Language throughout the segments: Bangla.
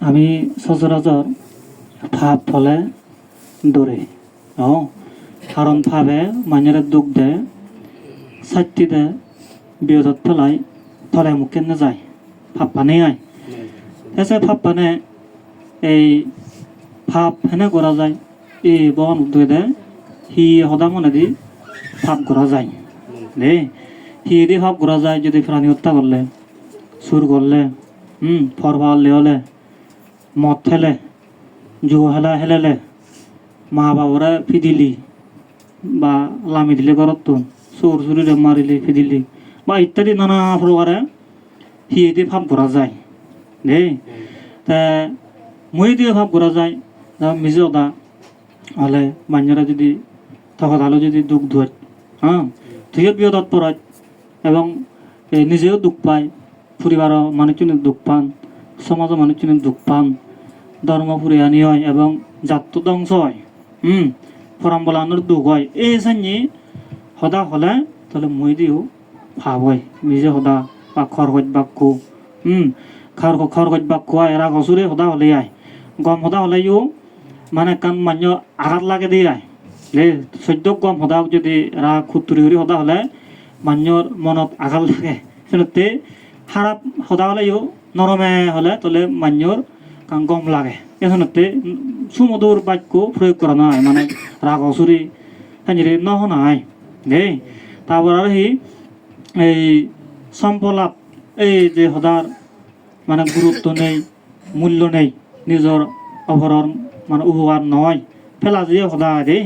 আমি সচরাচর ভাব ফলে দৌড়ে ও কারণ ভাবে মানুষের দুঃখ দেয় সাইটি দেয় বিয়োধত ফেলাই ফলে মুখে না যায় ভাব পানে আয় এসে ভাব পানে এই ভাব হেনে করা যায়। এই বন উদ্যোগে দেয় হি সদা মনে দি ভাব করা যায়। দেই হি দি ভাব করা যায় যদি প্রাণী হত্যা করলে সুর করলে হুম ফরভাল লেহলে মদ খেলে জুয়া খেলা খেলেলে মা বাবরা ফিদিলি বা লামি দিলে ঘরত চোর চুরিলে মারিলে ফিদিলি বা ইত্যাদি নানা প্রকারে সিয়েদি ভাব করা যায়। দেই তা মই দিয়ে ভাব করা যায়। মিজে ওদা হলে মানুষরা যদি তখন আলো যদি দুঃখ ধুয় হ্যাঁ তুইও বিয়দত পড়ায় এবং নিজেও দুঃখ পায় পরিবারের মানুষজনে দুঃখ পান সমাজের মানুষজনে দুঃখ পান। ধর্ম ফুরিয়ানি হয় এবং জাত ধ্বংস হয়। হুম ফরাম বলানোর দুঃখ হয়। এই সানি সদা হলে তাহলে মই দিও ভাব হয়। নিজে সদা বা খরগজ বাক্য হুম খর খরগজ বাক্য এরা গছরে সদা হলে আয় গম সদা হলেও মানে কান মান্য আঘাত লাগে দিয়ে আয় লে সদ্য গম সদা যদি রাগ খুতুরি হরি সদা হলে মানুহৰ মনত আঘাত লাগে। সেনেতে খারাপ সদা হলেও নরমে হলে তাহলে মানুহৰ কান গম লাগে। এজনতে সুমধুর বাক্য প্রয়োগ করা নাই মানে রাগ অসুরি হেঞ্জিরে নহনাই দেই তারপর আর সি এই সম্পলাপ, এই যে সদার মানে গুরুত্ব নেই, মূল্য নেই, নিজৰ অভৰৰ মানে উপকাৰ নহয়, ফেলা যে সদায় দেই।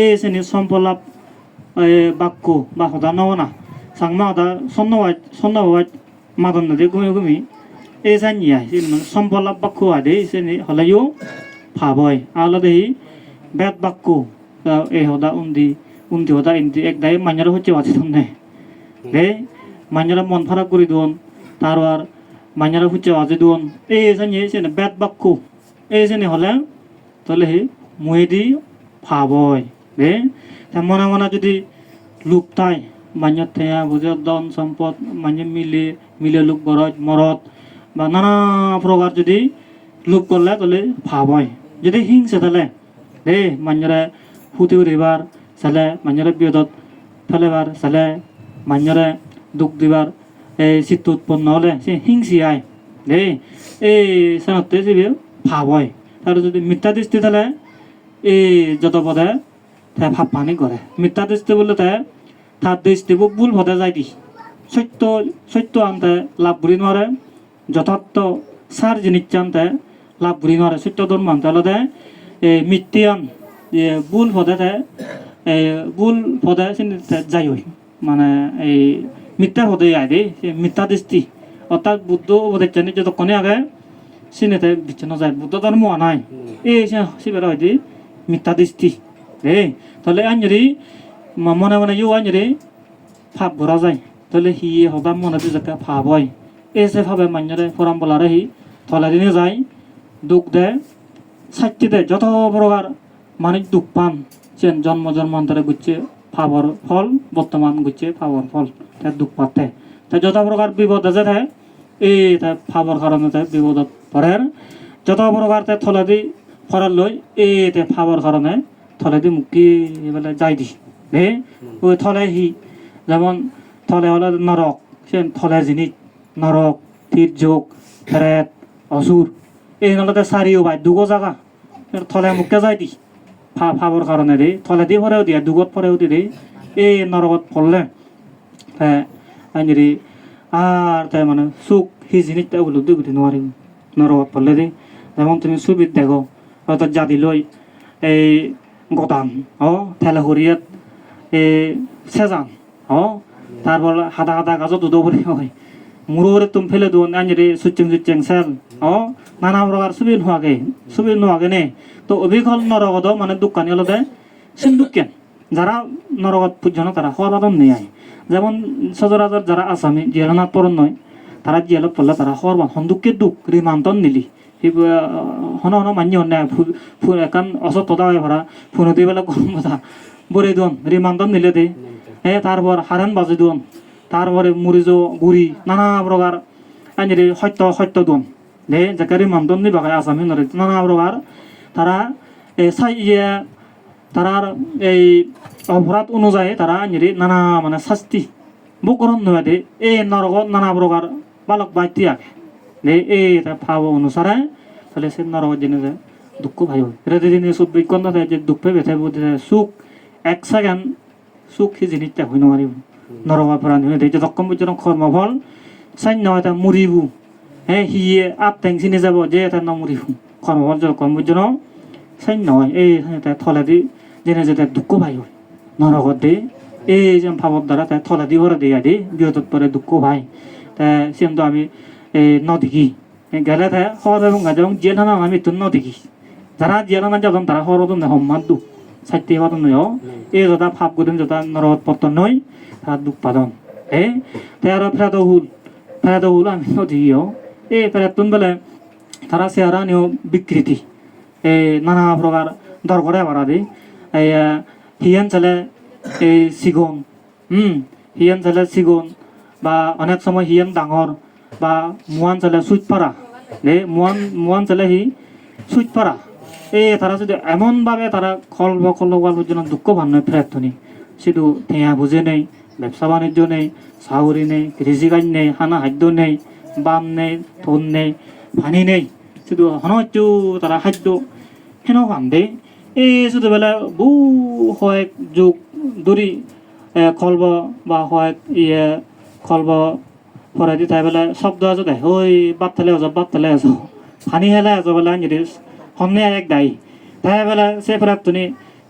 এই শ্ৰেণীৰ সম্পলাপ বাক্য বা সদা নবনা সাংমা সদা সন্নবাই সন্নবাই মাদন নদী গুমি গুমি এই জানিয়া সম্পলাপ বাক্য আদে শ্ৰেণী হ'লেও ভাব হয় আলাদা বেদ বাক্য এই সদা উন্দি উন্দি সদা ইন্দি একদাই মাঞ্জার হচ্ছে বাঁচি দে দে মাঞ্জারা মন ফারাক করে দোন তার আর মাঞ্জারা হচ্ছে বাজে দোন এই জানিয়ে সেনে বেদ বাক্য এই শ্ৰেণী হ'লে তাহলে হে মুহে দি ভাব হয় দে তা মনে মনে যদি লোক তাই মান্যত থেয়া বুঝে দন সম্পদ মান্য মিলে মিলে লোক বরজ মরদ বা নানা প্রকার যদি লোক করলে তাহলে ভাব হয়। যদি হিংসে তাহলে দে মান্যরে ফুটি উঠিবার, চালে মান্যরে বিপদত ফেলেবার, চালে মান্যরে দুখ দিবার এই চিত্ত উৎপন্ন হলে সে হিংসি আয় দেই এই সানতে যে ভাব হয়। তার যদি মিথ্যা দৃষ্টি তাহলে এই যত পদে তে ভাব পানি করে মিথ্যা দৃষ্টি বললে তে তার দৃষ্টি ভুল ভদে যায় দি। সত্য সত্য আনতে লাভ বুড়ি নোৱাৰে। যথার্থ সার জিনিস আনতে লাভ বুড়ি নোৱাৰে সত্য ধর্ম আনতে হলে এই মিথ্যে আন যে ভুল পদে এই ভুল পদে যাই হই। মানে এই মিথ্যা পদে আয় দেই মিথ্যা দৃষ্টি। অর্থাৎ বুদ্ধ উপদেশ জানি যতক্ষণে আগে চিনেতে বিচ্ছিন্ন যায়। বুদ্ধ ধর্ম নাই এই সিবের হয় দি মিথ্যা দৃষ্টি। রে, তাহলে আন যদি মনে মনে ইউ আন যদি ভাব ভরা যায়, তাহলে হি হবাম মনে যাকে ভাব হয়। যে ভাবে মান্যরে ফরাম বলারে হি থলা দিনে যায় দুঃখ দেয় সাক্ষী দেয় যত প্রকার মানুষ দুঃখ পান যেন জন্ম জন্মান্তরে গুচ্ছে ভাবর ফল, বর্তমান গুচ্ছে ভাবর ফল তার দুঃখ পাতে। তা যত প্রকার বিপদ আছে তাই এই তাই ভাবর কারণে তাই বিপদত পড়ে। যত প্রকার তাই থলে দি ফরার লই, এই তাই ভাবর কারণে থলে দি মুক্তি এবেলে যাই দি। দে ওই থলে হি, যেমন থলে হলে নরক সে থলে জিনিস। নরক, তির্যক ফেরেত অসুর। এই নলতে চাৰিও বাই দুগো জাগা। থলে মুখকে যাই দি। ভা ভাবৰ কাৰণে দেই। থলে দি ফৰেও দিয়ে, দুগত ফৰেও দি দেই। এই নৰকত পৰলে আইনিৰি আর তাই মানে সুখ সেই জিনিসটা উপলব্ধি করতে নোৱাৰিম। নরকত পড়লে দেই। যেমন তুমি ছবিত দেখো হয়তো জাদি লই এই গদান ও ঠেলা হরিয়াত এই সেজান ও তারপর হাদা হাদা গাছত দুধ ভরি হয়। মুরোরে তুমি ফেলে দো আঞ্জরে সুচিং সুচিং সেল ও নানা প্রকার সুবি নোয়াগে সুবি নোয়াগে নে তো অভিজ্ঞল নরগত মানে দোকানি হলতে সিন্ধুকেন যারা নরগত পূজন তারা হওয়ার বাদন নেই আয় যেমন সচরাচর যারা আসামি জেলনাথ পরন নয় তারা জেলত পড়লে তারা হওয়ার বাদ সন্দুকের দুঃখ রিমান্তন নিলি হন হন মান্য হন ফুল একান অসত্যতা হয়ে ভরা ফোনতে বেলা গরম কথা বরে দন রিমান্তন নিলে দে এ তারপর হারান বাজে দন তারপরে মরিজ গুড়ি, নানা প্রকার আইনি সত্য সত্য দন নে জাকারি মামদন নি বাগায় আসামি নরে। নানা প্রকার তারা সাই ইয়ে তারার এই অপরাধ অনুযায়ী তারা নিরি নানা মানে শাস্তি বুকরণ নয় দে। এই নরকত নানা প্রকার বালক বাইতি আগে নে এই ভাব অনুসারে তাহলে সে নরকত জেনে যায় দুঃখ ভাই এটা যদি সব বিকন্ত যে দুঃখে বেথাই বুঝে সুখ এক সেকেন্ড, সুখ সি জিনিসটা হই নোৱাৰিব নৰকৰ পৰা নহয় এতিয়া যকম পৰ্যন্ত কৰ্মফল চান্য এটা মৰিব হে সিয়ে আপ টেং চিনি যাব যে এটা নমৰিব কৰ্মফল যকম পৰ্যন্ত চান্য হয় এই এটা থলেদি যেনে যে দুঃখ ভাই হয় নৰকত দে এই যে ভাৱৰ দ্বাৰা তাই থলেদি ভরে দিয়ে আদি বিহতত পরে দুঃখ ভাই তা সিমতো আমি এই নদিকি গেলে তাই হর এবং গাছ এবং জিয়ে নানা আমি তো নদিকি যারা জিয়ে নানা যাবেন তারা হরদ সম্মান দুঃখ সাহিত্য পাদন নয় এই যথা ভাব গুদিন যথা নরকত পত্তন নয় তারা দুঃখ পাদন এ তাই আর ফেরাদ হুল ফেরাদ হুল আমি নদিও এই ফেরাতুন বেলে তারা চেহারা নিও বিকৃতি এই নানা প্রকার দরকারে বাড়া দি এই হিয়ান চলে এই সিগুন হুম হিয়ান চলে সিগুন বা অনেক সময় হিয়ান ডাঙর বা মুয়ান চলে সুইট পারা দে মুয়ান মুয়ান চলে হি সুইট পারা তারা যদি এমনভাবে তারা খল বকল পৰ্যন্ত দুঃখ ভান নয় ফেরাতনি শুধু ঠেয়া বুঝে নেই, ব্যবসা বাণিজ্য নেই চাউরি নেই, কৃষিকাজ নেই, হানা খাদ্য নেই, বাম নেই থন নেই, পানি নেই, শুধু হনজ্য তারা খাদ্য। হেন ভান্দে এই শুধু বেলা বহু কয়েক যুগ ধরি কলব বা কয়েক ইয়ে পরে দি তাই বেলা শব্দ আছে ওই বাদ থালে আজ বাদ থালে আজ পানি হেলে আজ বেলা যদি হন্নে এক দায়ী। তাই বেলা সে ফেরাত তুমি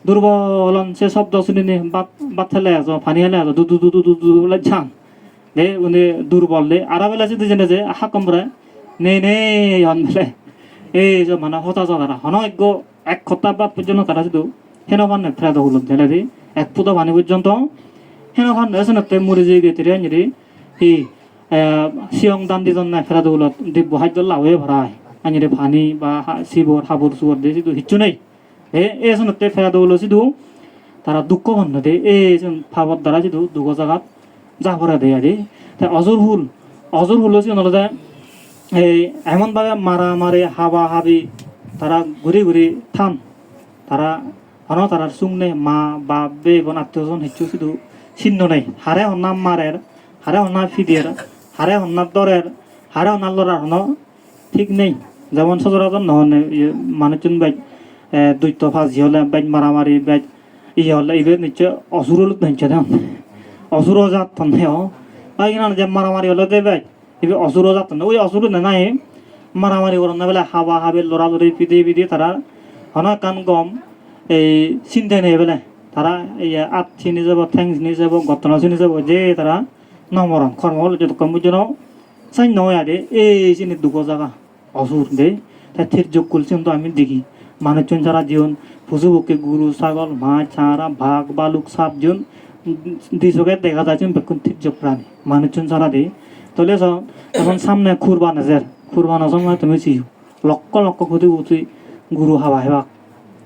দুর্বলন সে শব্দ শুনি নি বাদ বাদ থালে আজ পানি হেলে আজ দু দু দু দু দু দু বলে ঝাং দে উনি দুর্বল দে আর বেলা যদি জেনে যে, আহা কমরে নে নে, হন বেলে। এই যে মানে হতাশা তারা হনজ্ঞ এক খত্তা বাদ পর্যন্ত তারা শুধু হেন ভান ফেরাত হল জেলে দি, এক পুতো ভানি পর্যন্ত হেন ভান এসে নতে মরে যে গেতে নিরি হি সিয়ং দান দিজন নাই ফেরাত হল দিব্য হাইদ লাউয়ে ভরায় আনিরে ভানি বা শিবর হাবর সুবর দিয়ে শুধু হিচ্ছু নেই এ এসে নতে ফেরাত হল শুধু তারা দুঃখ ভান্ন দে যে ভাবত দ্বারা শুধু দুঃখ জাগাত ভরা দেয় আদি তাই অজর হুল অজর হুল হচ্ছে নলদে এই এমনভাবে মারামারি হাবা হাবি তারা ঘুরি ঘুরি থাম তারা হন তারা সুংনে মা বাপ বে বোন আত্মীয়জন হেঁচু শুধু চিহ্ন নেই হারে হন্না মারের হারে হন্না ফিদিয়ের হারে হন্না দরের হারে হন্না লড়ার হন ঠিক নেই। যেমন সচরাচর নহন মানুষজন বাইক দৈত্য ফাঁসি হলে বাইক মারামারি বাইক ইয়ে হলে ইবে নিশ্চয় অসুর নিশ্চয় দেন অসুর জাত কিনা যে মারামারি হলে দে বাইক ইবে অসুর জাত তন্নে ওই অসুর নাই। মারামারি করেন না বেলে হাবা হাবে লড়ালড়ি পিদে পিদে তারা, হনা কান গম, এই চিন্তা নেই বেলে। তারা এই আত চিনি যাব ঠেং চিনি যাব, ঘটনা চিনি যাব, যে তারা নমরণ কর্ম হল যত কম বুঝো চাই নয় আদে এই চিনি দুঃখ জায়গা অসুর দে তাই থির যোগ করছেন তো আমি দেখি মানুষজন সারা জীবন পশুপক্ষী গরু ছাগল মাছ ছাড়া ভাগ বালুক সাপ জন দিশকে দেখা যাচ্ছে বেকুন তির্যক প্রাণী মানুষজন সারা দে তাহলে এখন সামনে খুরবান আছে খুরবান সময় তুমি চিও লক্ষ লক্ষ কোটি কোটি গুরু হাবা হেবাক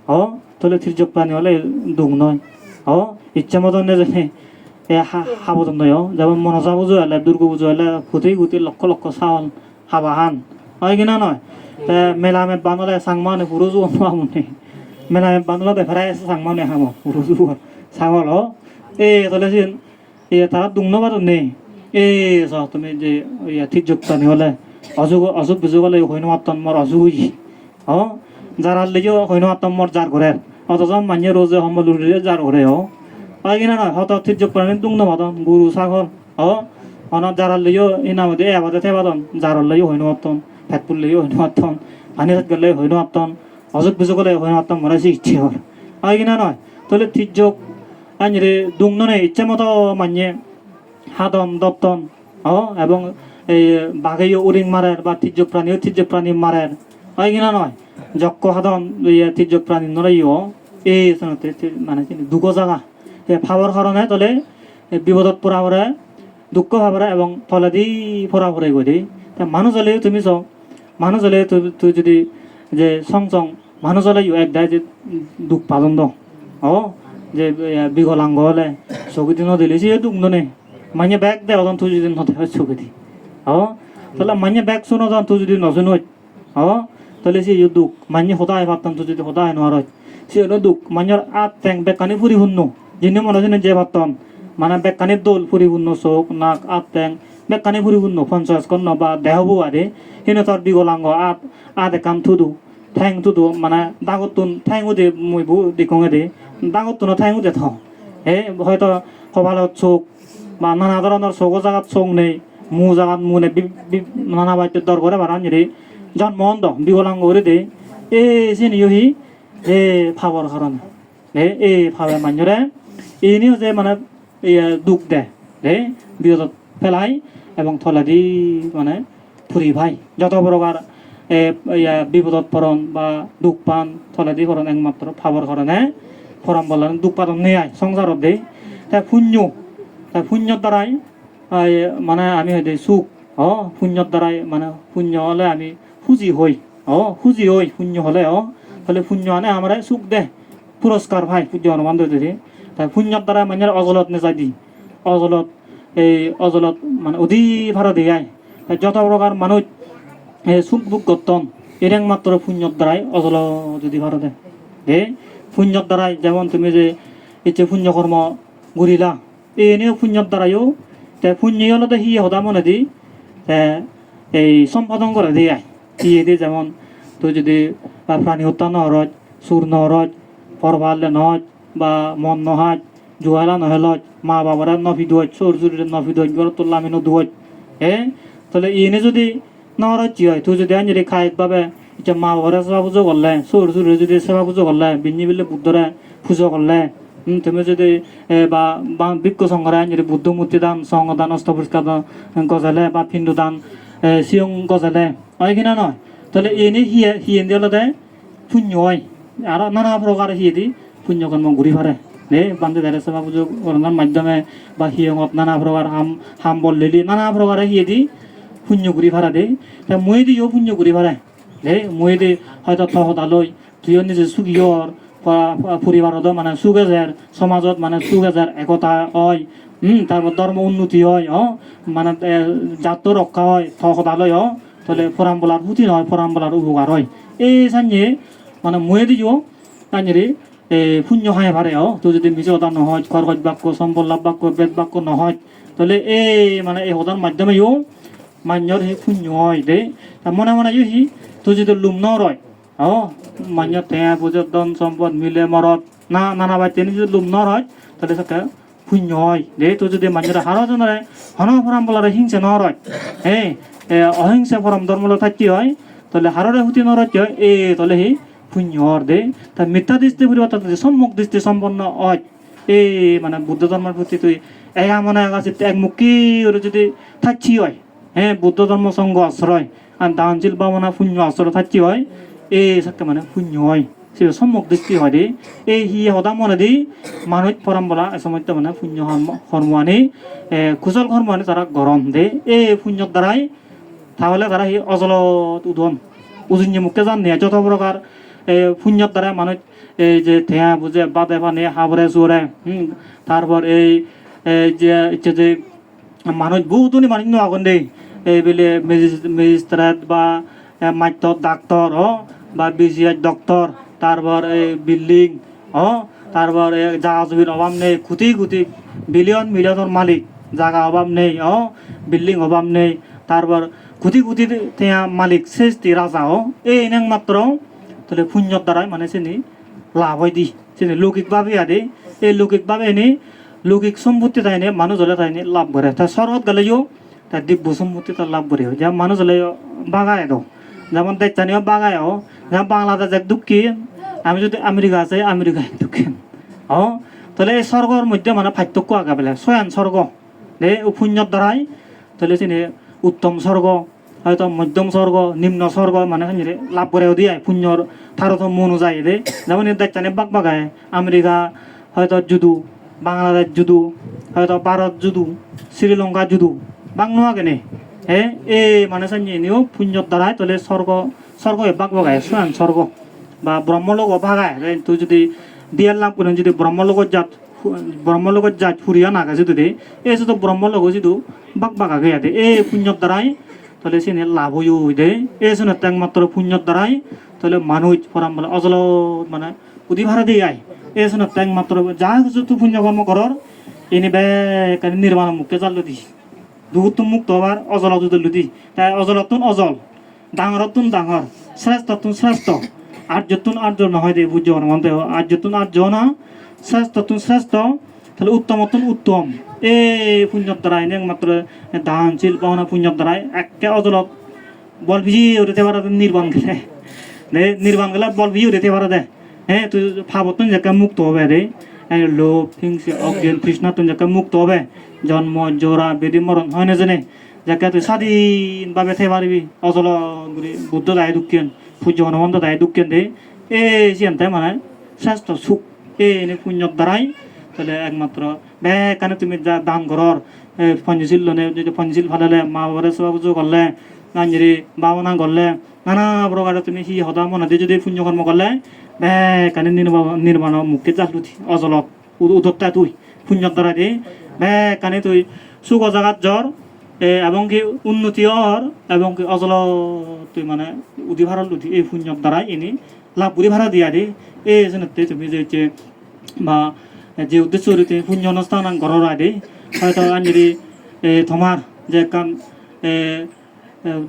হ তাহলে তির্যক প্রাণী হলে দুখ নয় হ ইচ্ছা মতন হাবতন নয় যেমন মনসা পুজো হলে দুর্গা পুজো হলে কোটি কোটি লক্ষ লক্ষ চাউল, হাবা হান। হয় কিনা নয় তে মেলা মেট বানলে সাংমানে পুরো জুয়ান মামুনে মেলা মেট বানলে দেখাই আছে সাংমানে হাম পুরো ছাগল হ। এ তাহলে এ তারা দুংনো বাদ নেই। এ চ তুমি যে ইয়া ঠিক যোগ টানি হলে অসুখ অসুখ বিসুখ হলে হইনো মাত্তন মর অসুখ হই হ? যার হারলেও হইনো মাত্তন মর যার ঘরে অথচ মান্য রোজে সম্বল যার ঘরে হ? কিনা নয় হত যোগ প্রাণী দুংনো বাদন, গরু ছাগল হ, অনাথ যার হারলেও ইনামতে এবাদে থেবাদন যার হারলেও হইনো মাত্তন ফেট পুললেও হইনো মাত্তন পানি সাত গেলে হইনো মাত্তন অসুখ বিসুখ হলে হইনো মাত্তন মনে ইচ্ছে হয়। কিনা নয়, তাহলে ঠিক যোগ আনিরে দুংননে ইচ্ছে মতো মান্য হাদন দপ্তন ও এবং এই বাঘেও উরিং মারের বা তির্য প্রাণী ঐতিহ্য প্রাণী মারের। হয় কিনা নয়, যক্ষ হাদন ইয়ে তির্য প্রাণী নরাইও এই তি- মানে চিনি দুঃখ এ ভাবর কারণে তলে বিপদত পরা পরে দুঃখ ভাবরে এবং ফলাদি ফরা ফরে গদি তা মানুষ হলে তুমি চাও মানুষ হলে তুই তুই যদি যে সং সং মানুষ হলে এক দায় যে দুঃখ পালন দো ও যে বিকলাঙ্গ হলে চকুদি নদিলে সে দুঃখ ননে। মানে ব্যাগ দে অজন তুই যদি নদে হয় চকুদি ও তাহলে মানে ব্যাগ শুনো যখন তুই যদি নশুনো 어 তাহলে সে দুঃখ মান্য হদায় ভাবতাম তো যদি হদায় নয় সে হলো দুঃখ মান্যর আত ট্যাং বেকানি পরিপূর্ণ যিনি মনে হচ্ছেন যে ভাবতাম মানে বেকানির দোল পরিপূর্ণ চোখ নাক আত ট্যাং বেকানি পরিপূর্ণ পঞ্চাশ কন্ন বা দেহবু আরে হিনে তার বিগলাঙ্গ আত আত একাম থুদু ঠ্যাং থুদু মানে দাগতুন ঠ্যাং উদে মই বু দিকঙে দে দাগতুন ঠ্যাং উদে থাও এ হয়তো কপালত চোখ বা নানা ধরনের চোখ জাগাত চোখ নেই মু জাগাত মু নেই নানা বাইতে দর করে বারান রে জন্ম অন্ধ বিকলাঙ্গ করে দে এ সিনি ইহি এ ফাবর কারণে এ এ ফাবে মাঞ্জরে ইনিও যে মানে দুঃখ দেয়। এ বিরত ফেলাই এবং থলাদি মানে ফুরি ভাই। যত প্রকার বিপদত পরণ বা দুঃখ পান থলাদি পরণ একমাত্র ফাবর কারণে ফরাম বললেন দুঃখ পাতন নেই সংসারত দেই। তা পুণ্য তা পুণ্যর দ্বারাই আই মানে আমি হয়তো সুখ অ পুণ্যর দ্বারাই মানে পুণ্য হলে আমি খুঁজি হই অ, খুঁজি হই পুণ্য হলে, অ, হলে পুণ্য আনে আমার সুখ দে। পুরস্কার ভাই পুণ্য অনুমান দিতে পুণ্যর দ্বারা মানে অজলত নেযাই দি, অজলত এই অজলত মানে অধি ভাড়া দিয়ে যত প্রকার মানুষ সুখ দুঃখ গতন এর একমাত্র পুণ্যর দ্বারাই অজল যদি ভাড়া দেয় দে পুণ্যর দ্বারাই যেমন তুমি যে ইচ্ছে পুণ্য কর্ম ঘুরিলা এই এনেও পুণ্যর দ্বারাইও তে পুণ্য হলো তো হি হদা মনে দি এই সম্পাদন করে দিয়ে ইয়ে দিয়ে যেমন, তুই যদি প্রাণী হত্যা নহরজ সুর নহরজ পরভালে নহজ বা মন নহাজ জুয়ালা নহলজ মা বাবারা নফি দুয়াজ চোর চুরিরে নফি দুয়াজ গর তোল্লা আমি নদুয়াজ এ তাহলে এনে যদি নহরজ কি হয় তুই যদি আঞ্জলি খায়কভাবে এতিয়া মা বাবারে সেবা পুজো করলে চোর চুরিরে যদি সেবা পুজো করলে বিনি বিলে বুদ্ধরে পুজো করলে তুমি যদি বা বা বিজ্ঞ সংঘরে আঞ্জলি বুদ্ধ মূর্তি দান সংঘ দান অস্ত পরিষ্কার দান গজালে, বা পিণ্ড দান সিয়ং গজালে, হয় কিনা নয় তাহলে এনে হিয়ে হিয়ে দিলে পুণ্য হয়। আর নানা প্রকার হিয়ে দি পুণ্য কর্ম ঘুরি ফারে দে বান্ধে ধারে সেবা পুজো করার মাধ্যমে বা হিয়ঙত নানা প্রকার হাম হাম বল লিলি, নানা প্রকারে হিয়ে দি পুণ্য ঘুরি ফারা দে তা মই দিও পুণ্য ঘুরি ফারে দে মই দি হয়তো থহদালৈ তুইও নিজে সুখীয়র পরিবারত মানে সুখ এজের সমাজত মানে সুখ এজের একতা হয়। হুম তারপর ধর্ম উন্নতি হয়, অ। মানে জাত রক্ষা হয় থহদালৈ অ। তাহলে ফরাম বলার হুতি নয় ফরাম বলার উপকার হয়। এই সাঞ্জে মানে মই দিও এ শূন্য হাই ভারে অ। তো যদি মিজ হতা নহয় খরগজ বাক্য সম্বল লাভ বাক্য বেদ বাক্য নহয়, তাহলে এই মানে এই হতার মাধ্যমেও মান্যর সেই শূন্য হয় দে। মনে মনে সি, তো যদি লুম নরয় অ মান্য টেয়া বুজত দন সম্পদ মিলে মরত না, নানা বাই তেনি যদি লুম নরয় তাহলে সাথে শূন্য হয় দে। তো যদি মান্যরা হারা জনরে হন ফরাম বলারে হিংসা নরয় হে, এ, অহিংসা ফরাম ধর্মল থাকি হয়, তাহলে হাররে হুতি নরয় হয় এ, তাহলে সেই দে। তা মিথ্যা দৃষ্টি পরিবর্তন সম্মুখ দৃষ্টি সম্পন্ন হয় এই মানে বুদ্ধ ধর্মের প্রতি তুই এয়া মনে আছে একমুখী ওরা যদি থাকছি হয় হ্যাঁ বুদ্ধ ধর্ম সংঘ আশ্রয়, আর দানশীল বামনা শূন্য আশ্রয় থাকছি হয় এই সাথে মানে শূন্য হয়, সে সম্মুখ দৃষ্টি হয় দে। এই হি সদা মনে দি মানুষ পরম্পরা এসময়তে মানে শূন্য কর্ম আনি কুশল কর্ম আনি তারা গরম দে। এই শূন্যর দ্বারাই তাহলে তারা সেই অজলত উদন। উজন্য মুখে নিয়ে, যত প্রকার এই শূন্যর দ্বারা মানুষ এই যে ঠেয়া বুঝে বাদে পানে হাবরে চোরে হুম তারপর এই যে ইচ্ছে যে মানুষ বহুতনি মানুষ আগন দেই এই বেলে মেজিস্ট্রেট বা মাত্য ডাক্তার হ, বা বিজিআই ডক্টর তারপর এই বিল্ডিং, হ তারপর জমির অভাব নেই, কোটি কোটি বিলিয়ন মিলিয়নের মালিক, জাগা অভাব নেই, হ, বিল্ডিং অভাব নেই তারপর কোটি তেয়া মালিক, সৃষ্টি রাজা হ, এই এনেং মাত্র তাহলে পুণ্যর দ্বারাই মানে চিনি লাভ হয় দি। চিনি লৌকিকভাবে আদে এই লৌকিকভাবে এনে লৌকিক সম্পত্তি তাই নে মানুষ হলে তাই নে লাভ করে। তা শরৎ গেলেও তার দিব্য সম্পত্তি তার লাভ করে। যেমন মানুষ হলে বাগায় তো যেমন দেখছানিও বাগায় ও যেমন বাংলাদেশ এক দুঃখী, আমি যদি আমেরিকা আছে আমেরিকায় দুঃখী। ও তাহলে এই স্বর্গর মধ্যে মানে পার্থক্য আগে পেলে। ছয়ান স্বর্গ। দে পুণ্যর দ্বারাই তাহলে চিনি উত্তম স্বর্গ। হয়তো মধ্যম স্বর্গ, নিম্ন স্বর্গ মানে লাভ করে দিয়ে পুণ্যর তারতম্য অনুযায়ী দে। যেমন দেখছানি বাগ বাগায়। আমেরিকা হয়তো যুদু, বাংলাদেশ যুদু, হয়তো ভারত যুদু শ্রীলঙ্কা যুদু। বাংলা কেনে? হে? এ মানে সাঞ্জি নিও পুণ্যর দ্বারাই তাহলে স্বর্গ স্বর্গ বাগ বাগায়। সোয়ান স্বর্গ বা ব্রহ্মলোক রে তুই যদি দিয়ার লাভ করেন যদি ব্রহ্মলোকত যাত ব্রহ্মলোকত যাত ফুরিয়া নাগাছে যদি এই শুধু ব্রহ্মলোক যদি বাগ বাগা গিয়া দে এই পুণ্যর দ্বারাই তাহলে সে লাভ হইও দে এই শুনে একমাত্র পুণ্যর দ্বারাই তাহলে মানুষ ফরাম বলে অজল মানে উদি ভাড়া দিয়ে আয়। এই শুনে একমাত্র যা কিছু তুই পুণ্য কর্ম করর, এনে বে নির্মাণ মুখে জাল দি দুগুত মুক্ত হবার অজল যদি দি তাই অজলতুন অজল, ডাঙরতুন ডাঙর, শ্রেষ্ঠতুন শ্রেষ্ঠ, আর্যতুন আর্য নহয় দে বুঝছ মনে আর্যতুন আর্য না, শ্রেষ্ঠতুন শ্রেষ্ঠ তাহলে উত্তমতুন উত্তম। এই পুণ্যর দ্বারাই একমাত্র দান শিল্প না পুণ্যর দ্বারাই একে অজলত। বল ভিজি উঠতে পারা নির্বাণ গেলে। নির্বাণ গেলে বল ভিজি উঠতে পারা দে হ্যাঁ তুই ভাবতুন যাকে মুক্ত হবে রে। লোভ, হিংসে, অজ্ঞান কৃষ্ণ তুই যাকে মুক্ত হবে। জন্ম, জোড়া বেদি মরণ হয় না জানে। যাকে তুই স্বাধীনভাবে থাকতে পারবি। অজল বুদ্ধ দায় দুঃখেন পূজ্য হনুমন্ত দায় দুঃখেন দে এই চিন্তায় মানে শ্রেষ্ঠ সুখ। এনে পুণ্যর দ্বারাই তাহলে একমাত্র। বেকানে তুমি যা দান ঘরর পঞ্চশীল লনে যদি পঞ্চশীল ফালালে, মা বাবারে সেবা পুজো করলে নাঞ্জরি বাবনা করলে নানা প্রকারে তুমি সি সদা মনাতে যদি পুণ্য কর্ম করলে বেকানে নির্মাণ মুখে জালুতি অজলত উদত্তা তুই পুণ্যর দ্বারা দি বেকানে তুই সুখ জাগাত জ্বর এবং কি উন্নতি হর এবং কি অজল তুই মানে উদি ভাড়া লুটি এই পুণ্যর দ্বারা এনে লাভ বুড়ি ভাড়া দিয়া দি এই তুমি যে বা যে উদ্দেশ্য রয়েছে পুণ্য অনুষ্ঠান ঘরের আদি হয়তো আঞ্জলি তোমার যে একান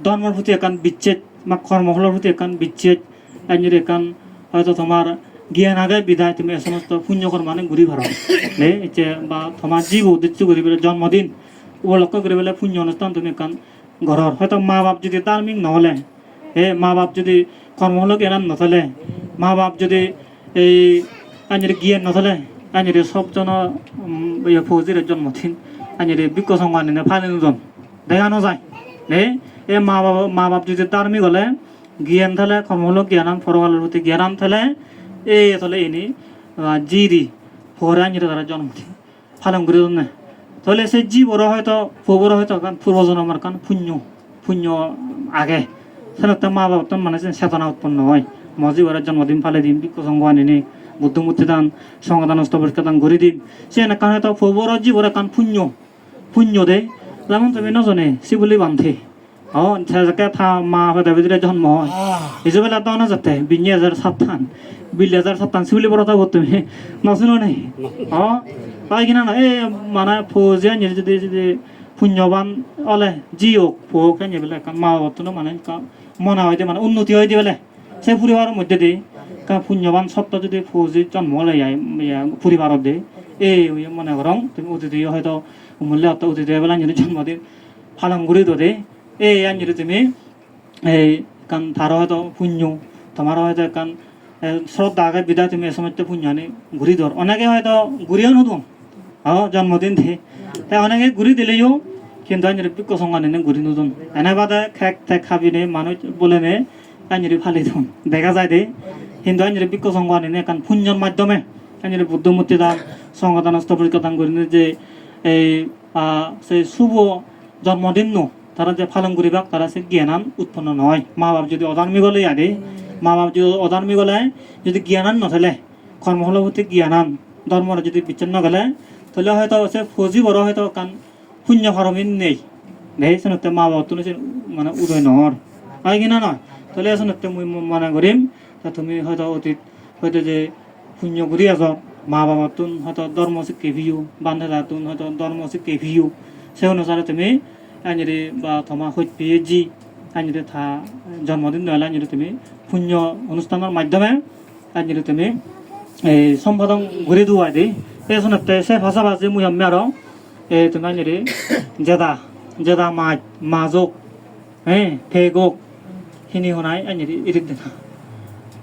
ধর্মের প্রতি একান বিচ্ছেদ বা কর্মফলের প্রতি একান বিচ্ছেদ আঞ্জলি একান হয়তো তোমার জ্ঞান আগে বিদায় তুমি এ সমস্ত পুণ্যকর মানে ঘুরি ভাড়া নে যে বা তোমার জীব উদ্দেশ্য করি পেলে জন্মদিন উপলক্ষ করে পেলে পুণ্য অনুষ্ঠান তুমি একান ঘরের হয়তো মা বাপ যদি ধার্মিক নহলে এ মা বাপ যদি কর্মফলক এরান নথলে মা বাপ যদি এই আঞ্জলি জ্ঞান নথলে 아니래 섭전어 음 ফৌজির জন্মদিন আনিরে বিক্ষ সংবাদিনে ফালি নুজন দেখা নযায় নে এ মা বাবা মা বাপ যদি তার্মি গলে জ্ঞান থালে কমল জ্ঞানাম ফরওয়ালের প্রতি জ্ঞানাম থালে এই তাহলে এনি জিরি ফোরে আনিরে তারা জন্মদিন ফালন করে না তাহলে সে জীবর হয়তো পূর্বর হয়তো কান পূর্বজন্মের কান পুণ্য পুণ্য আগে সেটা মা বাবা তো মানে চেতনা উৎপন্ন হয় মজিবরের জন্মদিন ফালে দিন বিক্ষ সংবাদিনী বুদ্ধমূর্তি দান সংদান দান করে দিন সে না তো ফবর জীবরে কান পুণ্য পুণ্য দে। যেমন তুমি নজনে শিবলি বান্ধে। অ সেজাকে থা মা হতে ভিতরে জন্ম হয়। হিসেবেলা তো না যাতে বিনি হাজার সাতান বিলি হাজার সাতান শিবলি বড় থাকো তুমি নশুনো নেই অ তাই কিনা না এই মানে ফৌজিয়া নিয়ে যদি যদি পুণ্যবান অলে জি হোক ফোক নিয়ে বেলে মা বাবা মানে মনে হয় মানে উন্নতি হয় দিয়ে বেলে। সে পরিবারের মধ্যে দিয়ে। পুণ্যবান সত্য যদি ফৌজি জন্ম লয় পরিবারত দে, এই মনে করং তুমি অতিথি হয়তো মূল্য অত অতিথি বেলা যদি জন্মদিন পালন করে দে এই যদি তুমি, এই কান তার হয়তো পুণ্য তোমার হয়তো কান শ্রদ্ধা আগে বিদায় তুমি এসময় পুণ্য আনি ঘুরি ধর অনেকে হয়তো ঘুরিও নতুন হ জন্মদিন দে। তাই অনেকে ঘুরি দিলেও কিন্তু আঞ্জলি বিক্ষ সংগানে ঘুরি নতুন এনে বাদে খেক ঠেক খাবি নে মানুষ বলে নে আঞ্জলি ফালি দিন দেখা যায় দে। হিন্দু আইনের বিজ্ঞ সংঘ আনিনে কারণ পুণ্যর মাধ্যমে আইনের বুদ্ধমূর্তি দান সংগদান স্তপরিকা দান করিনে যে এই সেই শুভ জন্মদিন তারা যে পালন করিবা তারা সে জ্ঞানান উৎপন্ন নয় মা বাপ যদি অধার্মিক হলে আদে মা বাপ যদি অধার্মিক হলে যদি জ্ঞানান নথলে কর্মফল প্রতি জ্ঞানান ধর্মর যদি বিচ্ছিন্ন গেলে তাহলে হয়তো সে ফৌজি বড় হয়তো কান পুণ্য ফরমিন নেই নেই শুনতে মা বাপ তুমি মানে উদয় নহর হয় কিনা নয় তাহলে শুনতে মুই মনে করিম তা তুমি হয়তো অতীত, হয়তো যে পুণ্য ঘুরি আছ, মা বাবা তুন হয়তো ধর্ম শিক্ষে ভিউ, বান্ধা তুন হয়তো ধর্ম শিক্ষে ভিউ। সে অনুসারে তুমি আঞ্জলি বা তোমার সত্যি জি আঞ্জলি থা, জন্মদিন নহলে আঞ্জলি তুমি পুণ্য অনুষ্ঠানের মাধ্যমে আঞ্জলি তুমি এই সম্পাদন ঘুরে দুয়া দি এই শুনতে সে ভাষাভাষী মুই আমি আর এই তুমি আঞ্জলি জেদা জেদা মাছ মাজক হ্যাঁ ফেগক খিনি হনাই আঞ্জলি ইরিত দেখা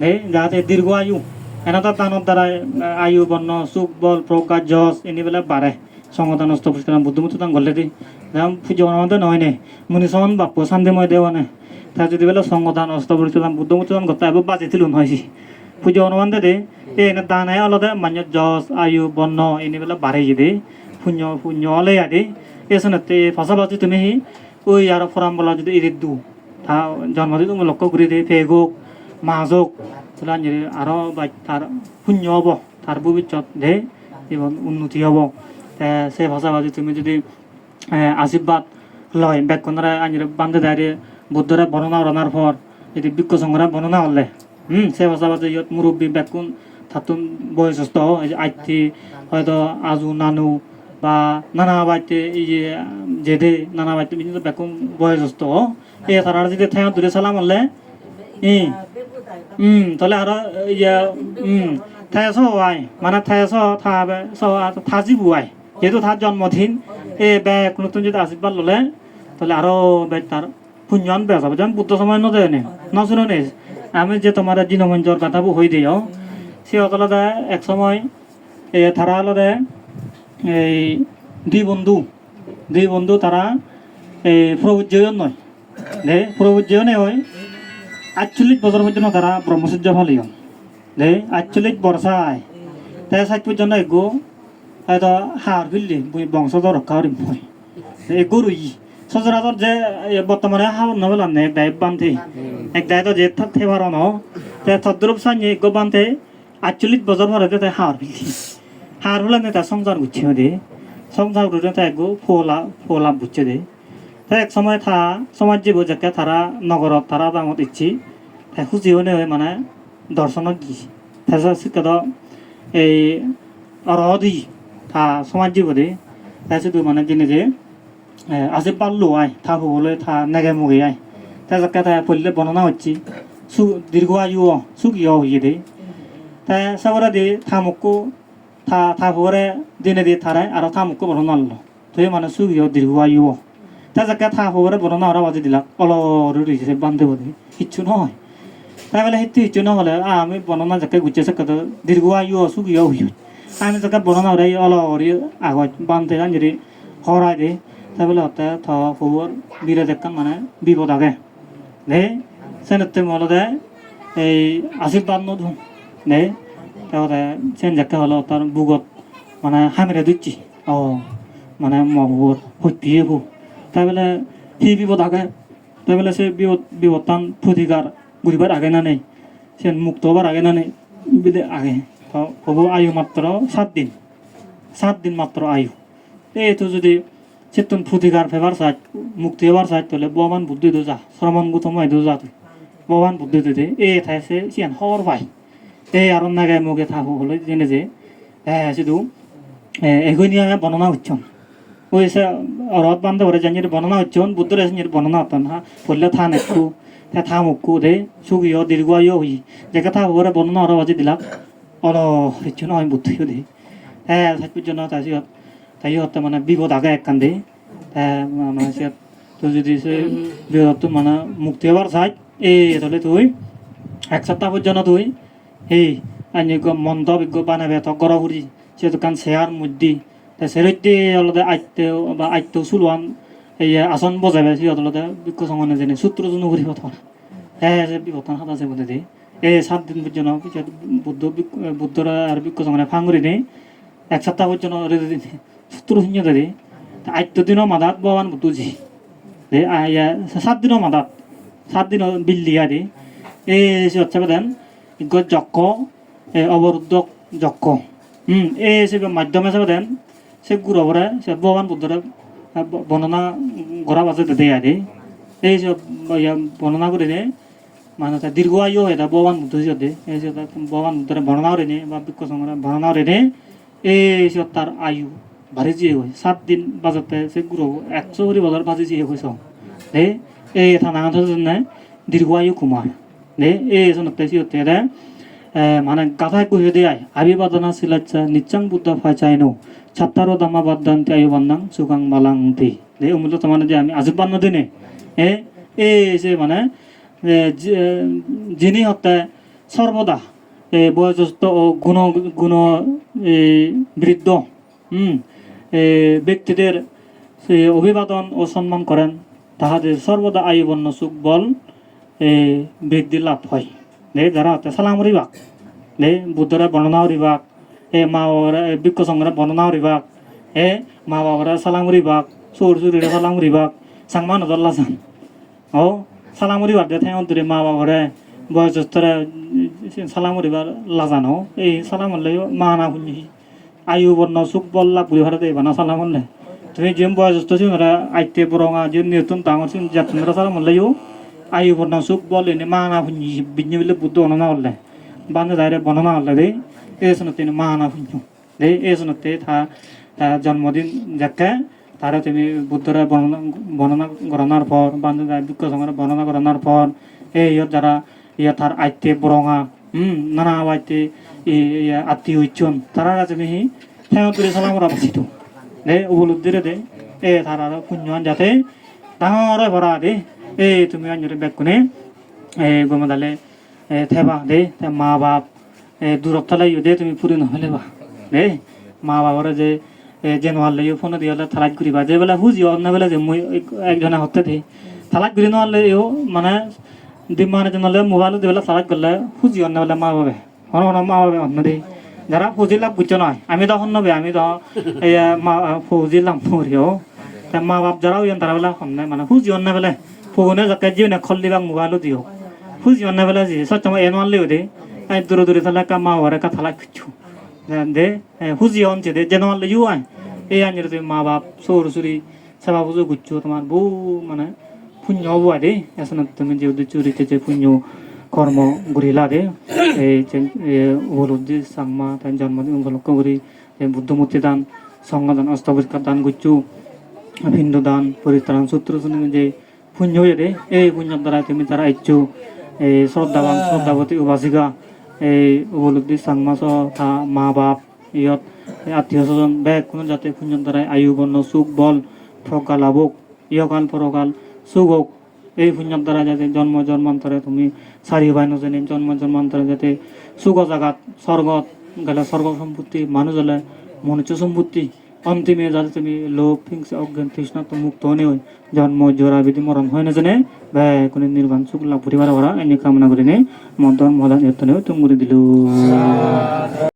এই যাতে দীর্ঘ আয়ু এনেটা দানৰ দ্বাৰা আয়ু, বৰ্ণ, চুক, বল প্ৰকাশ যশ, এনেবিলাক বাঢ়ে। সংগঠন নষ্ট পুষ্কাৰ বুদ্ধমুঠি তাং গলে দি যাম পুজো বনাওঁতে নহয় নে? মুনিচমান বাপু চান্দে মই দেৱা নে? তাৰ যদি বেলে সংগঠন নষ্ট পুষ্কাৰ বুদ্ধমুঠি তাং গতাই বাজেছিল নহয়ছি পুজো বনাওঁতে দে, এই এনে দানাই অলতে মান্য যশ, আয়ু, বৰ্ণ, এনেবিলাক বাঢ়ে দে। শূন্য শূন্য অলে আদি এই চনতে পাছাপাছি তুমি ঐ আৰু ফৰাম বলা যদি এৰি দিওঁ। তা, জন্মদিন লক্ষ্য কৰি দে, ফেগক। মাজক তাহলে আরও তার শূন্য হব, তার ভবিষ্যৎ দে এবং উন্নতি হব। সে ভাষাভাষী তুমি যদি আশীর্বাদ লয় ব্যাকুণরা আনির বান্ধে দাঁড়িয়ে বুদ্ধরা বর্ণনা রানার পর, যদি বিক্ষ সংগ্রাম বর্ণনা হলে, হুম, সে ভাষা ভাষা ইয়ত মুরব্বী ব্যাকুণ থাতুন বয়সস্থ আইতি, হয়তো আজু, নানু বা নানা বাইতে, এই যে, জেদে নানা বাইতে, বিভিন্ন ব্যাকুণ বয়সস্থ এ তারা যদি ঠাই দূরে সালাম হলে, ই 음, তাহলে আরও ইয়া 음, ঠাইছ আই মানে ঠাইছ থাবে ছ থাজিবু আই যেহেতু তার জন্মদিন এ ব্যাগ নতুন যদি আশীর্বাদ ললে তাহলে আরও ব্যাগ তার পুঞ্জন বেশ হবে যেমন বুদ্ধ সময় নদে নে নশুনো নে আমি যে তোমার দিনমঞ্জর কথা হই দিও সে অতলদে এক সময় এ তারা হলদে এই দুই বন্ধু দুই বন্ধু তারা এই প্রভুজয়ন নয় দে প্রভুজয়নে হয় আটচল্লিশ বছর পর্যন্ত তারা ব্রহ্মচর্য ফলিও দে আটচল্লিশ বর্ষায়। তাই ষাট পর্যন্ত এগো। হয়তো হার ফিরলি বংশধর রক্ষা করিম হয় এগো রুই। সচরাচর যে বর্তমানে হাওর নবেলাম নে এক দায় বান্ধে। এক দায় তো যে থাক থেবার ন। তে তদ্রুপ সাইনে এগো বান্ধে, আটচল্লিশ বছর পরে তাই হার ফিরলি। হার হলে তার সংসার গুছিয়ে দে। সংসার গুছিয়ে তাই এগো, ফোলা ফোলা বুঝছে দে। তাই এক সময় থা, সমাজ জীব যাকে তারা নগরত তারা দামত ইচ্ছি তাই খুঁজিও নে মানে দর্শনত গিয়েছি তাই শিক্ষাত এই অরদি থা, সমাজ জীব দে তাই শুধু মানে জিনে যে আজি পারল আই, থা হবলে থা নেগে মুগে আই। তাই যাকে তাই পড়লে বর্ণনা হচ্ছি সু দীর্ঘ আয়ু সুগিয় হইয়ে দে। তাই সাবরা দে থা মুকু, থা থা হবরে দিনে দিয়ে থারায় আর থা মুকু বর্ণনা হলো তুই মানে সুগিয় দীর্ঘ আয়ু তা যাকে থা হবরে বর্ণনা ওরা বাজি দিলাক অলর রিসে বান্ধে বলে কিচ্ছু নহয়। তাই বলে সেইটো কিচ্ছু নহলে আমি বর্ণনা যাকে গুছিয়েছে কত দীর্ঘ আয়ু সুগিয় হইয় আমি যাকে বর্ণনা ওরা অলরি আগত বান্ধে আঞ্জরি হরাই দে, তাই বলে হতে থ হবর বিরে দেখান মানে বিপদ আগে। দে, সেনতে মলদে এই আশীর্বাদ নধু দে, তাহলে সেন যাকে হলো তার বুগত মানে হামিরে দিচ্ছি। ও মানে মহবর হইতিয়ে হো তাই বলে সি বিপদ আগে তাই বলে সে বিপদ বিপদান প্রতিকার ঘুরিবার আগে না নেই সে মুক্ত হবার আগে না নেই, বিদে আগে। তো, হব আয়ু মাত্র সাত দিন সাত দিন মাত্র আয়ু। এইটো যদি চেতন প্রতিকার ফেবার চাই মুক্তি হবার চাই তাহলে বমান বুদ্ধি দো যা শ্রমণ গুতম দো যা তুই। বমান বুদ্ধি দো দে, এই ঠাইছে সিয়ান হর পাই। এই আর নাগে মুগে থাকো হলে জেনে যে হ্যাঁ শুধু এগুনিয়া বর্ণনা হচ্ছন ওই সে রথ বান্ধব ওরে জানিয়ে বর্ণনা হচ্ছন বুদ্ধ রেসিয়ে বর্ণনা হতন হা পড়লে থা নেকু তা থা মুক্কু দে সুগিও দীর্ঘ আয়ু হই। যেকে থা ওরে বর্ণনা ওরা বাজি দিলাক অল হচ্ছন হয় বুদ্ধিও দে। হ্যাঁ থাকবির জন্য তাই তাই হতে মানে বিপদ আগে এক কান্দে। মানে সে তো যদি সে বিপদ মানে মুক্তি হবার চাই এই তাহলে তুই এক সপ্তাহ পর্যন্ত তুই এই আনি মন্দ বিজ্ঞ বানাবে, তো গরহুরি সে দোকান শেয়ার মুদ্দি তা সেরৈতে অলদে আইতে, বা আইতে চুলোৱান এই আসন বজাবে সিহঁত অলদে বিজ্ঞ সঙ্গনে যেনে সূত্র জন্য ঘুরি কথা হ্যাঁ বিপত্তান হাত আছে বলে দে। এই সাত দিন পর্যন্ত পিছত বুদ্ধ বুদ্ধরা আর বিজ্ঞ সঙ্গনে ফাঙ্গুরি নেই এক সপ্তাহ পর্যন্ত সূত্র শূন্য দে আইত্য দিনও মাদাত বাবান বুদ্ধজি সাত দিনও মাদাত, সাত দিনও বিল্লি আদি এই হচ্ছে দেন যক্ষ অবরুদ্ধ যক্ষ হুম এই মাধ্যমে সে দেন সে গুরবরে সে ভগবান বুদ্ধরে বর্ণনা করা বাজে দেয় আদে এই সব বর্ণনা করে নে মানে তা দীর্ঘ আয়ু হয় তা ভগবান বুদ্ধ দে এই সে ভগবান বুদ্ধরে বর্ণনা করে নে বা বিক্ষ সংগ্রাম বর্ণনা করে নে এই সব তার আয়ু বাড়ি দিয়ে হয়, সাত দিন বাজাতে সে গুরু একশো কোটি বছর বাজি দিয়ে হয়েছ দে, এই থানা জন্য দীর্ঘ আয়ু কুমার দে, এই সনতে সিহতে মানে গাথায় কহে দেয় আবিবাদনা সিলাচ্ছা নিচ্চাং বুদ্ধ ফাইচাইনো ছাত্তারো দামা বাদ্দান্তি আয়ু বান্দাং সুগাং মালাং দি দে অমূল্য তো মানে যে আমি আজীব দিনে এ এই যে মানে যিনি হতে সর্বদা এ, বয়োজ্যেষ্ঠ ও গুণ গুণ এ, বৃদ্ধ এ, ব্যক্তিদের অভিবাদন ও সম্মান করেন তাহাদের সর্বদা আয়ুবর্ণ সুখ বল এ, বৃদ্ধি লাভ হয় যারা হতে সালাম রিবাক বুদ্ধরা বর্ণনা রিবাক এ মা বাবারা বিক্ষ সংগ্রা বর্ণনা রিবাক এ মা বাবারা সালাম রিবাক সুর সুরিরা সালাম রিবাক সাংমা নজর লাসান ও সালাম রিবাক দে ঠেঙত দূরে মা বাবারে বয়োজ্যেষ্ঠরা সালাম রিবার লাজানো এই সালাম হলে মা না শুনি আয়ু বর্ণ সুখ বল লাভ বুলি ভারতে বানা সালাম হলে তুমি যেম বয়োজ্যেষ্ঠ সিংহরা আইতে বরঙা যে নিয়তন ডাঙর সিং জাতনরা সারা মল্লাইও আয়ু বর্ণা সুখ বল এনে মানা হুঞ্জি বিজ্ঞ বিলে বুদ্ধ অননা হল্লে বান্ধে দাইরে বর্ণনা হল্লে দে এসনতে হুঞ্জু দে এসনতে থা তা জন্মদিন যাকে তারা তুমি বুদ্ধরা বর্ণনা করানোর পর বান্ধে দায় দুঃখ সঙ্গে বর্ণনা করানোর পর এই ইয়ত যারা ইয়া তার আইতে বরঙা হুম নানা আইতে আত্মীয় ইচ্ছন তারা তুমি হ্যাঁ তুলে সালাম রাখছিত দে উপলব্ধিরে দে এ তারা পুণ্যন যাতে ডাঙরে ভরা দে এ তুমি আঞ্জরে বেকুনে এ গোমদালে থেবা দে মা বাপ এ দূরত্ব লাইও দে তুমি পুরি নহলে বা। দে মা বাবার যে যে নোয়ার লাইও ফোন দিয়ে থালাক করিবা। যে বেলা হুজি অন্য বেলা যে মই একজনে হতে দে। থালাক করি নোয়ার লাইও মানে দিমানে যে নহলে মোবাইল দিয়ে বেলা থালাক করলে হুজি অন্য বেলা মা বাবে হন হন, মা বাবে অন্য দে। যারা ফৌজিলাম বুঝছ নয় আমি তখন নবে আমি তো এই মা ফৌজিলাম মরিও মা বাপ যারাও ইয়ান তারা বেলা হন্নে মানে হুজি অন্য বেলা। ফোনে যাকে জিও খল্লি বাং মোবাইলও দিও। হুজি অন্য বেলা জি সচ্চ মা এন মানলেও দে। আই দূরে দূরে থালা কা মা ওরে কা থালা খুচু দে হুজি অনছে দে, যেন মানলে ইউ আই এই আঞ্জরে তুমি মা বাপ, সৌর সুরি, সেবা পুজো গুচ্ছো তোমার বউ মানে পুণ্য হব দে এখন তুমি যে চুরিতে যে পুণ্য কর্ম ঘুরিলা দে এই উপলব্ধি সাংমা তাই জন্মদিন উপলক্ষ করি বুদ্ধমূর্তি দান সংগদান অস্তাবস্কার দান গুচ্ছু ভিন্ন দান, পরিত্রাণ, সূত্র শুনে যে পুণ্য হয়ে দে এই পুণ্যর দ্বারা তুমি তারা ইচ্ছু শ্রদ্ধাবান, শ্রদ্ধাবতী, উপাসিকা এই উপলব্ধি তা মা বাপ ইয়ত আত্মীয় স্বজন ব্যাগ কোনো যাতে পুণ্যর দ্বারাই আয়ু বর্ণ সুখ বল, ফকাল, আবক ইয়কাল পরকাল সুখ হোক এই পুণ্যর দ্বারা যাতে জন্ম জন্মান্তরে তুমি সারি ভাই নজনী, জন্ম জন্মান্তরে যাতে সুখ জাগাত স্বর্গত গেলে স্বর্গ সম্পত্তি মানুষ হলে মনুষ্য সম্পত্তি। অন্তিমে যাতে তুমি লোভ, হিংসা, অজ্ঞান, তৃষ্ণা তো মুক্ত হনে হয় জন্ম, জোড়া, বিধি, মরণ হয় না জানে ভাই কোনো নির্বাণ, সুখ লাভ করিবার করা এনে কামনা করি নে মদন এত এতনেও তুমি দিল।